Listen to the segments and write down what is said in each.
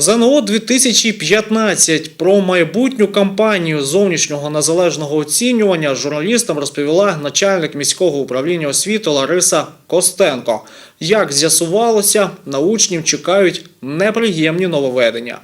ЗНО 2015 про майбутню кампанію зовнішнього незалежного оцінювання журналістам розповіла начальник міського управління освіти Лариса Костенко. Як з'ясувалося, на учнів чекають неприємні нововведення.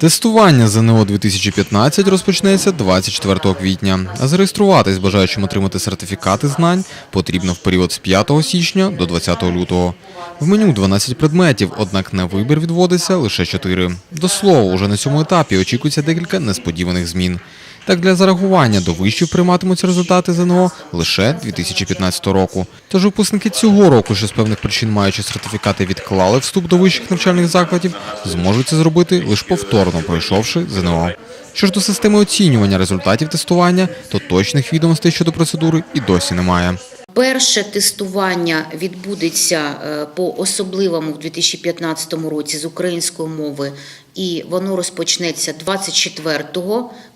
Тестування ЗНО 2015 розпочнеться 24 квітня, а зареєструватись бажаючим отримати сертифікати знань потрібно в період з 5 січня до 20 лютого. В меню 12 предметів, однак на вибір відводиться лише 4. До слова, уже на цьому етапі очікується декілька несподіваних змін. Так, для зарахування до вишів прийматимуться результати ЗНО лише 2015 року. Тож випускники цього року, що з певних причин маючи сертифікати відклали вступ до вищих навчальних закладів, зможуть це зробити лише повторно пройшовши ЗНО. Що ж до системи оцінювання результатів тестування, то точних відомостей щодо процедури і досі немає. Перше тестування відбудеться е, по особливому в 2015 році з української мови, і воно розпочнеться 24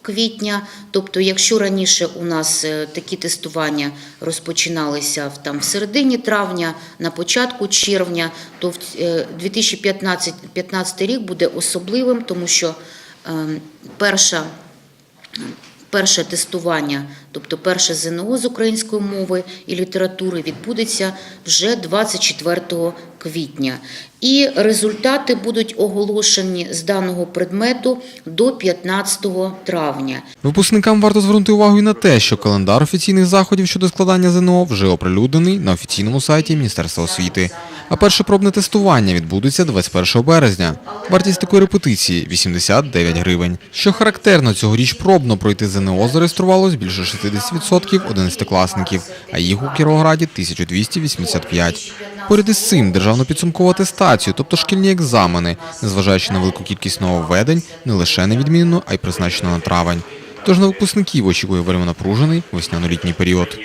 квітня. Тобто, якщо раніше у нас е, такі тестування розпочиналися в там в середині травня, на початку червня, то в е, 2015 15 рік буде особливим, тому що е, перша Перше тестування, тобто перше ЗНО з української мови і літератури, відбудеться вже 24 квітня. І результати будуть оголошені з даного предмету до 15 травня. Випускникам варто звернути увагу і на те, що календар офіційних заходів щодо складання ЗНО вже оприлюднений на офіційному сайті Міністерства освіти. А перше пробне тестування відбудеться 21 березня. Вартість такої репетиції 89 гривень. Що характерно, цьогоріч пробно пройти ЗНО зареєструвалось більше 60% одинадцятикласників, а їх у Кіровограді 1285. Поряд із цим державну підсумкову атестацію, тобто шкільні екзамени, незважаючи на велику кількість нововведень, не лише не відмінено, а й призначено на травень. Тож на випускників очікує вельми напружений весняно-літній період.